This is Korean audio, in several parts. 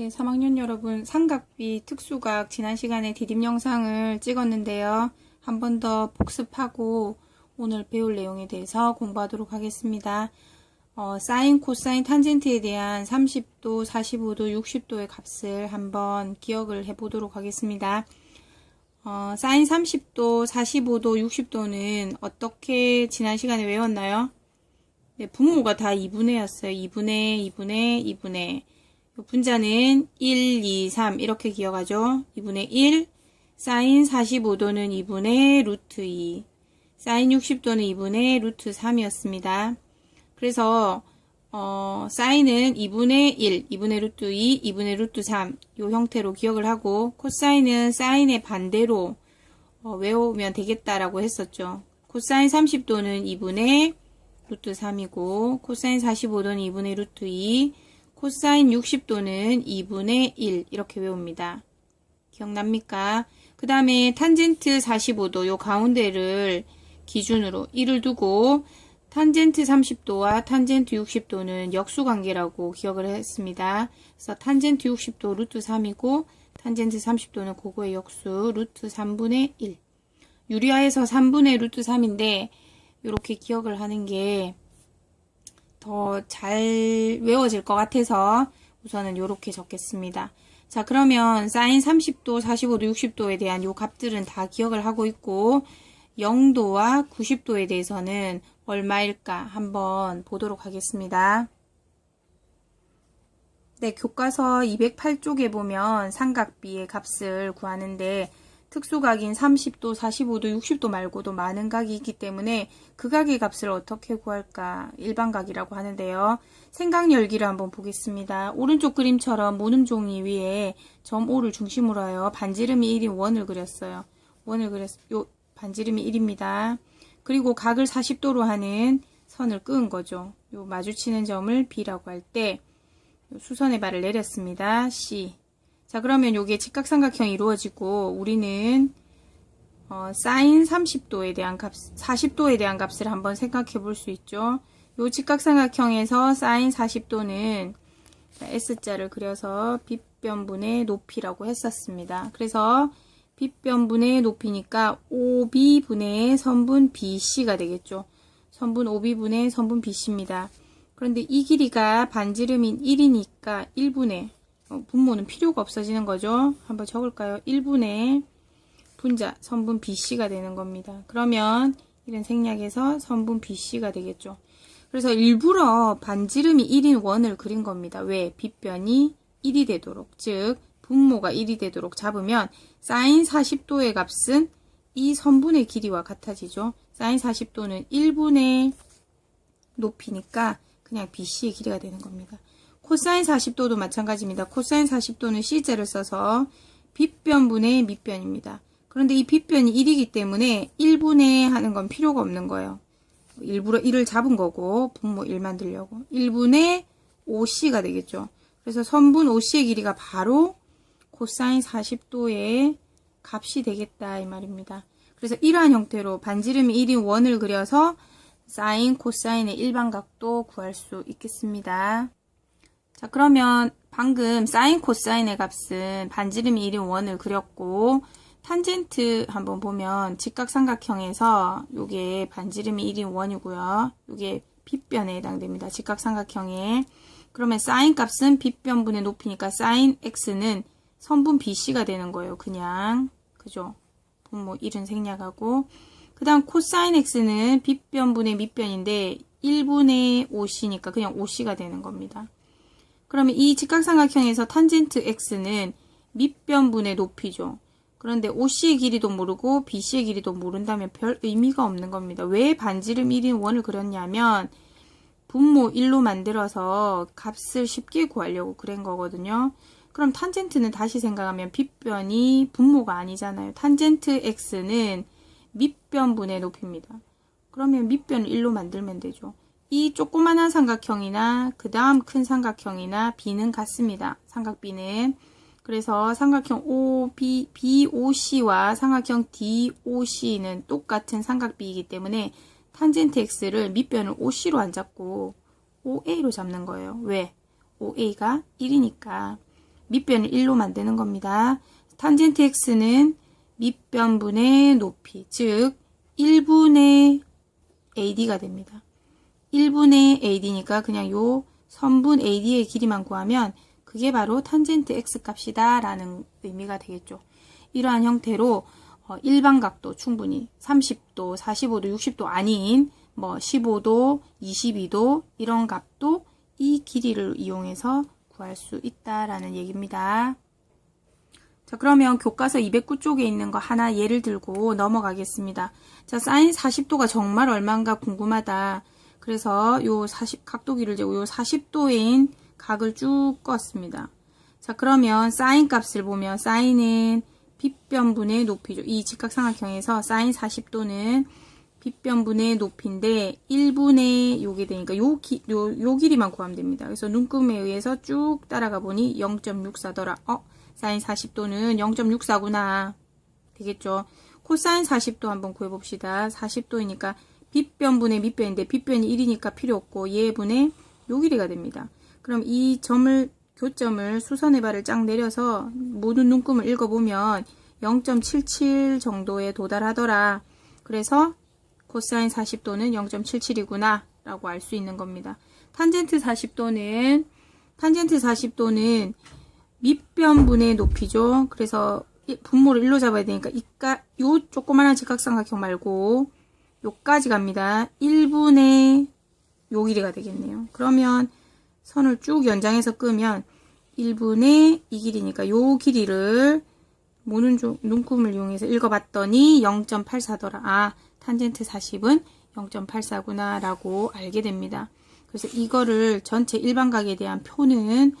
네, 3학년 여러분, 삼각비 특수각 지난 시간에 디딤 영상을 찍었는데요. 한 번 더 복습하고 오늘 배울 내용에 대해서 공부하도록 하겠습니다. 어, 사인, 코사인, 탄젠트에 대한 30도, 45도, 60도의 값을 한번 기억을 해보도록 하겠습니다. 어, 사인 30도, 45도, 60도는 어떻게 지난 시간에 외웠나요? 네, 분모가 다 2분의였어요. 2분의, 2분의, 2분의. 분자는 1, 2, 3 이렇게 기억하죠. 2분의 1, 사인 45도는 2분의 루트 2, 사인 60도는 2분의 루트 3이었습니다. 그래서 어, 사인은 2분의 1, 2분의 루트 2, 2분의 루트 3 이 형태로 기억을 하고 코사인은 사인의 반대로 어, 외우면 되겠다라고 했었죠. 코사인 30도는 2분의 루트 3이고 코사인 45도는 2분의 루트 2, 코사인 60도는 2분의 1 이렇게 외웁니다. 기억납니까? 그 다음에 탄젠트 45도 요 가운데를 기준으로 1을 두고 탄젠트 30도와 탄젠트 60도는 역수관계라고 기억을 했습니다. 그래서 탄젠트 60도 루트 3이고 탄젠트 30도는 그거의 역수 루트 3분의 1 유리화에서 3분의 루트 3인데 이렇게 기억을 하는 게 더 잘 외워질 것 같아서 우선은 이렇게 적겠습니다. 자 그러면 사인 30도, 45도, 60도에 대한 요 값들은 다 기억을 하고 있고 0도와 90도에 대해서는 얼마일까 한번 보도록 하겠습니다. 네, 교과서 208쪽에 보면 삼각비의 값을 구하는데 특수각인 30도, 45도, 60도 말고도 많은 각이 있기 때문에 그 각의 값을 어떻게 구할까? 일반각이라고 하는데요. 생각 열기를 한번 보겠습니다. 오른쪽 그림처럼 모는 종이 위에 점 5를 중심으로 하여 반지름이 1인 원을 그렸어요. 원을 그렸, 요, 반지름이 1입니다. 그리고 각을 40도로 하는 선을 끄은 거죠. 요 마주치는 점을 B라고 할 때 수선의 발을 내렸습니다. C. 자 그러면 요게 직각삼각형이 이루어지고 우리는 어, 사인 30도에 대한 값, 40도에 대한 값을 한번 생각해 볼 수 있죠. 요 직각삼각형에서 사인 40도는 S자를 그려서 빗변분의 높이라고 했었습니다. 그래서 빗변분의 높이니까 OB분의 선분 BC가 되겠죠. 선분 OB분의 선분 BC입니다. 그런데 이 길이가 반지름인 1이니까 1분의 어, 분모는 필요가 없어지는 거죠. 한번 적을까요? 1분의 분자 선분 BC가 되는 겁니다. 그러면 이런 생략해서 선분 BC가 되겠죠. 그래서 일부러 반지름이 1인 원을 그린 겁니다. 왜? 빗변이 1이 되도록 즉 분모가 1이 되도록 잡으면 사인 40도의 값은 이 선분의 길이와 같아지죠. 사인 40도는 1분의 높이니까 그냥 BC의 길이가 되는 겁니다. 코사인 40도도 마찬가지입니다. 코사인 40도는 C자를 써서 빗변분의 밑변입니다. 그런데 이 빗변이 1이기 때문에 1분의 하는 건 필요가 없는 거예요. 일부러 1을 잡은 거고 분모 1 만들려고 1분의 5C가 되겠죠. 그래서 선분 5C의 길이가 바로 코사인 40도의 값이 되겠다 이 말입니다. 그래서 이러한 형태로 반지름이 1인 원을 그려서 사인, 코사인의 일반각도 구할 수 있겠습니다. 자 그러면 방금 사인, 코사인의 값은 반지름이 1인 원을 그렸고 탄젠트 한번 보면 직각삼각형에서 요게 반지름이 1인 원이고요. 요게 빗변에 해당됩니다. 직각삼각형에 그러면 사인 값은 빗변분의 높이니까 사인 x는 선분 BC가 되는 거예요. 그냥 그죠? 분모 1은 생략하고 그 다음 코사인 x는 빗변분의 밑변인데 1분의 5c니까 그냥 5c가 되는 겁니다. 그러면 이 직각삼각형에서 탄젠트 x는 밑변분의 높이죠. 그런데 OC의 길이도 모르고 BC의 길이도 모른다면 별 의미가 없는 겁니다. 왜 반지름 1인 원을 그렸냐면 분모 1로 만들어서 값을 쉽게 구하려고 그런 거거든요. 그럼 탄젠트는 다시 생각하면 빗변이 분모가 아니잖아요. 탄젠트 x는 밑변분의 높이입니다. 그러면 밑변을 1로 만들면 되죠. 이 조그만한 삼각형이나 그 다음 큰 삼각형이나 B는 같습니다. 삼각 B는 그래서 삼각형 OB, BOC와 삼각형 DOC는 똑같은 삼각 B이기 때문에 탄젠트 X를 밑변을 OC로 안 잡고 OA로 잡는 거예요. 왜? OA가 1이니까 밑변을 1로 만드는 겁니다. 탄젠트 x는 밑변분의 높이, 즉 1분의 AD가 됩니다. 1분의 AD니까 그냥 요 선분 AD의 길이만 구하면 그게 바로 탄젠트 x 값이다 라는 의미가 되겠죠. 이러한 형태로 어, 일반각도 충분히 30도, 45도, 60도 아닌 뭐 15도, 22도 이런 값도 이 길이를 이용해서 구할 수 있다라는 얘기입니다. 자, 그러면 교과서 209쪽에 있는 거 하나 예를 들고 넘어가겠습니다. 자, 사인 40도가 정말 얼마인가 궁금하다. 그래서 요 40, 각도기를 재고 요 40도인 각을 쭉 껐습니다. 자, 그러면 사인 값을 보면 사인은 빗변분의 높이죠. 이 직각삼각형에서 사인 40도는 빗변분의 높이인데 1분의 요게 되니까 요, 기, 요, 요 길이만 구하면 됩니다. 그래서 눈금에 의해서 쭉 따라가 보니 0.64더라. 어? 사인 40도는 0.64구나. 되겠죠? 코사인 40도 한번 구해봅시다. 40도이니까 빗변분의 밑변인데 빗변이 1이니까 필요 없고 예분의 요 길이가 됩니다. 그럼 이 점을 교점을 수선의 발을 쫙 내려서 모든 눈금을 읽어보면 0.77 정도에 도달하더라. 그래서 코사인 40도는 0.77이구나 라고 알 수 있는 겁니다. 탄젠트 40도는 탄젠트 40도는 밑변분의 높이죠. 그래서 분모를 1로 잡아야 되니까 이까 요 조그만한 직각삼각형 말고 요까지 갑니다. 1분의 요 길이가 되겠네요. 그러면 선을 쭉 연장해서 끄면 1분의 이 길이니까 요 길이를 모는 중, 눈금을 이용해서 읽어봤더니 0.84더라. 아, 탄젠트 40은 0.84구나 라고 알게 됩니다. 그래서 이거를 전체 일반각에 대한 표는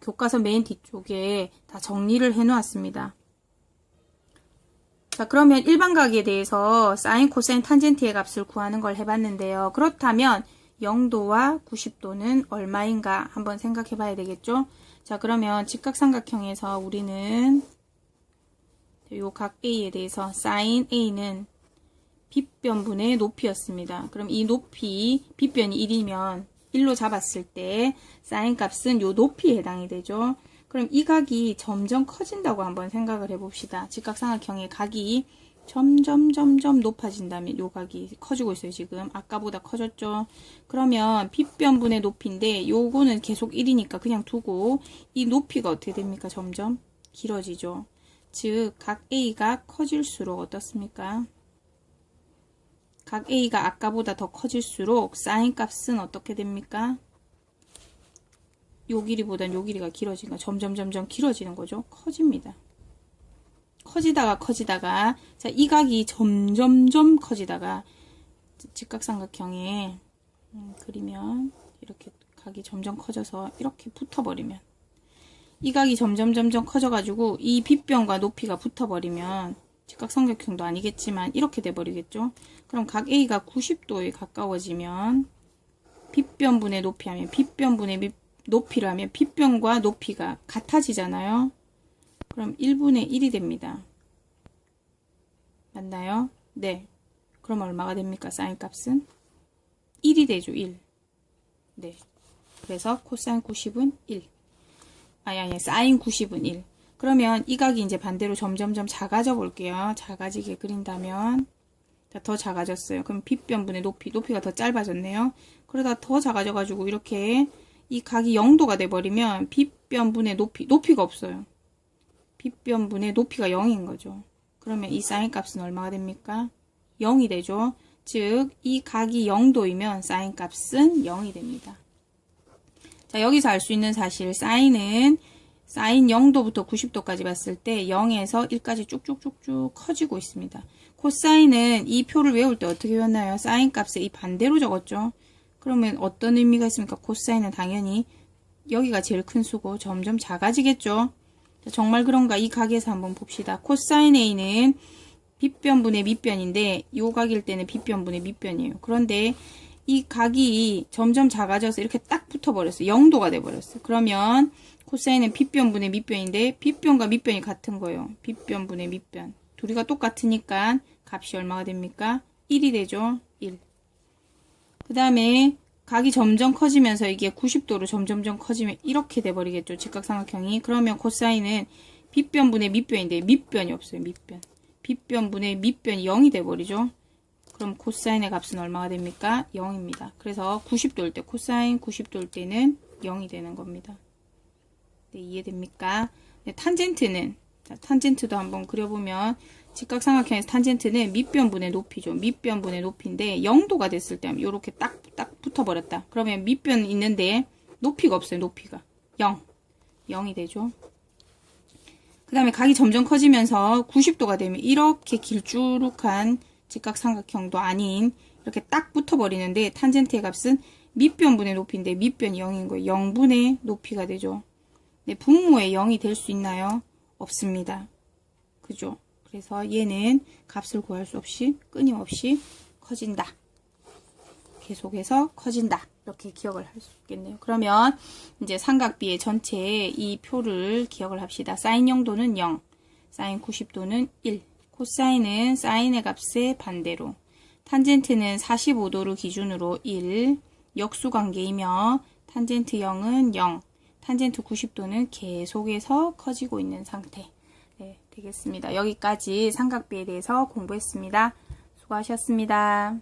교과서 맨 뒤쪽에 다 정리를 해 놓았습니다. 자, 그러면 일반각에 대해서 사인, 코사인, 탄젠트의 값을 구하는 걸 해봤는데요. 그렇다면 0도와 90도는 얼마인가 한번 생각해 봐야 되겠죠? 자, 그러면 직각삼각형에서 우리는 요각 A에 대해서 사인 A는 빗변분의 높이였습니다. 그럼 이 높이, 빗변이 1이면 1로 잡았을 때 사인 값은 요 높이에 해당이 되죠. 그럼 이 각이 점점 커진다고 한번 생각을 해봅시다. 직각삼각형의 각이 점점 점점 높아진다면 요 각이 커지고 있어요 지금. 아까보다 커졌죠? 그러면 빗변분의 높이인데 요거는 계속 1이니까 그냥 두고 이 높이가 어떻게 됩니까? 점점 길어지죠? 즉 각 A가 커질수록 어떻습니까? 각 A가 아까보다 더 커질수록 사인 값은 어떻게 됩니까 요 길이보단 요 길이가 길어지니까 점점 점점 길어지는 거죠. 커집니다. 커지다가 커지다가 자, 이 각이 점점점 커지다가 직각삼각형에 음, 그리면 이렇게 각이 점점 커져서 이렇게 붙어버리면 이 각이 점점 점점 커져가지고 이 빗변과 높이가 붙어버리면 직각삼각형도 아니겠지만 이렇게 돼버리겠죠. 그럼 각 A가 90도에 가까워지면 빗변분의 높이 하면 빗변분의 밑 높이라면 빗변과 높이가 같아지잖아요. 그럼 1분의 1이 됩니다. 맞나요? 네. 그럼 얼마가 됩니까? 사인 값은? 1이 되죠. 1. 네. 그래서 코사인 90은 1. 아니, 아니, 사인 90은 1. 그러면 이 각이 이제 반대로 점점점 작아져 볼게요. 작아지게 그린다면. 더 작아졌어요. 그럼 빗변분의 높이, 높이가 더 짧아졌네요. 그러다 더 작아져가지고 이렇게 이 각이 0도가 돼버리면 빗변분의 높이, 높이가 없어요. 빗변분의 높이가 0인 거죠. 그러면 이 사인 값은 얼마가 됩니까? 0이 되죠. 즉, 이 각이 0도이면 사인 값은 0이 됩니다. 자, 여기서 알 수 있는 사실, 사인은 사인 0도부터 90도까지 봤을 때 0에서 1까지 쭉쭉쭉쭉 커지고 있습니다. 코사인은 이 표를 외울 때 어떻게 외웠나요? 사인 값의 이 반대로 적었죠. 그러면 어떤 의미가 있습니까? 코사인은 당연히 여기가 제일 큰 수고 점점 작아지겠죠. 정말 그런가 이 각에서 한번 봅시다. 코사인 A는 빗변분의 밑변인데 이 각일 때는 빗변분의 밑변이에요. 그런데 이 각이 점점 작아져서 이렇게 딱 붙어버렸어요. 0도가 돼버렸어요. 그러면 코사인은 빗변분의 밑변인데 빗변과 밑변이 같은 거예요. 빗변분의 밑변. 둘이가 똑같으니까 값이 얼마가 됩니까? 1이 되죠. 1. 그 다음에 각이 점점 커지면서 이게 90도로 점점점 커지면 이렇게 돼버리겠죠. 직각삼각형이. 그러면 코사인은 빗변분의 밑변인데 밑변이 없어요. 밑변. 빗변분의 밑변이 0이 돼버리죠. 그럼 코사인의 값은 얼마가 됩니까? 0입니다. 그래서 90도일 때 코사인 90도일 때는 0이 되는 겁니다. 네, 이해됩니까? 네, 탄젠트는 자, 탄젠트도 한번 그려보면 직각삼각형에서 탄젠트는 밑변분의 높이죠. 밑변분의 높이인데 0도가 됐을 때 이렇게 딱, 딱 붙어버렸다. 그러면 밑변 있는데 높이가 없어요. 높이가 0. 0이 되죠. 그 다음에 각이 점점 커지면서 90도가 되면 이렇게 길쭉한 직각삼각형도 아닌 이렇게 딱 붙어버리는데 탄젠트의 값은 밑변분의 높이인데 밑변이 0인 거예요. 0분의 높이가 되죠. 네, 분모에 0이 될 수 있나요? 없습니다. 그죠? 그래서 얘는 값을 구할 수 없이 끊임없이 커진다. 계속해서 커진다. 이렇게 기억을 할 수 있겠네요. 그러면 이제 삼각비의 전체 이 표를 기억을 합시다. 사인 0도는 0, 사인 90도는 1, 코사인은 사인의 값의 반대로, 탄젠트는 45도를 기준으로 1, 역수 관계이며 탄젠트 0은 0, 탄젠트 90도는 계속해서 커지고 있는 상태. 네, 되겠습니다. 여기까지 삼각비에 대해서 공부했습니다. 수고하셨습니다.